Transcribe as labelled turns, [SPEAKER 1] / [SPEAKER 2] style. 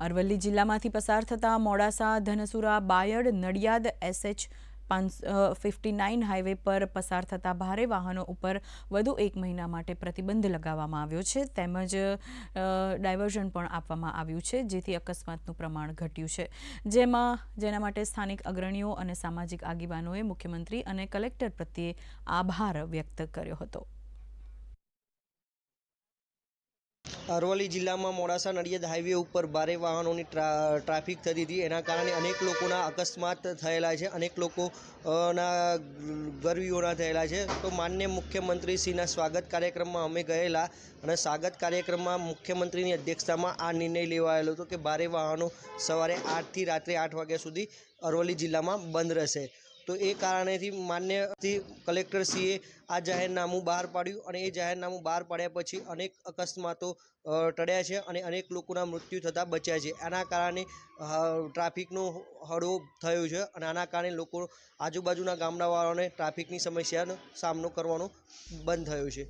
[SPEAKER 1] અરવલ્લી જિલ્લામાંથી પસાર થતા Modasa, Dhansura, Bayad, Nadiad, SH fifty nine highway પર પસાર થતા ભારે વાહનો ઉપર વધુ એક મહિના માટે પ્રતિબંધ લગાવવામાં આવ્યો છે. તેમજ ડાયવર્ઝન પણ આપવામાં આવ્યું છે, જેથી અકસ્માતનું પ્રમાણ ઘટ્યું છે. જેમાં, જેના માટે સ્થાનિક અગ્રણીઓ અને સામાજિક આગેવાનોએ મુખ્યમંત્રી અને કલેક્ટર પ્રત્યે આભાર વ્યક્ત કર્યો હતો.
[SPEAKER 2] અરવલ્લી જિલ્લામાં મોડાસા નડિયાદ હાઈવે ઉપર ભારે વાહનોની ટ્રા, ટ્રાફિક થતી હતી. એના કારણે અનેક લોકોના અકસ્માત થયેલા છે. અનેક લોકોના ગરવીઓના થયેલા છે. તો માન્ય મુખ્યમંત્રીશ્રીના સ્વાગત કાર્યક્રમમાં અમે ગયેલા અને સ્વાગત કાર્યક્રમમાં મુખ્યમંત્રીની અધ્યક્ષતામાં આ નિર્ણય લેવાયેલો હતો કે ભારે વાહનો સવારે આઠથી રાત્રે આઠ વાગ્યા સુધી અરવલ્લી જિલ્લામાં બંધ રહેશે. તો એ કારણેથી માન્યથી કલેક્ટરશ્રીએ આ જાહેરનામું બહાર પાડ્યું અને એ જાહેરનામું બહાર પાડ્યા પછી અનેક અકસ્માતો ટળ્યા છે અને અનેક લોકોના મૃત્યુ થતાં બચ્યા છે. આના કારણે ટ્રાફિકનો હળવો થયો છે અને આના કારણે લોકો આજુબાજુના ગામડાવાળાને ટ્રાફિકની સમસ્યાનો સામનો કરવાનો બંધ થયો છે.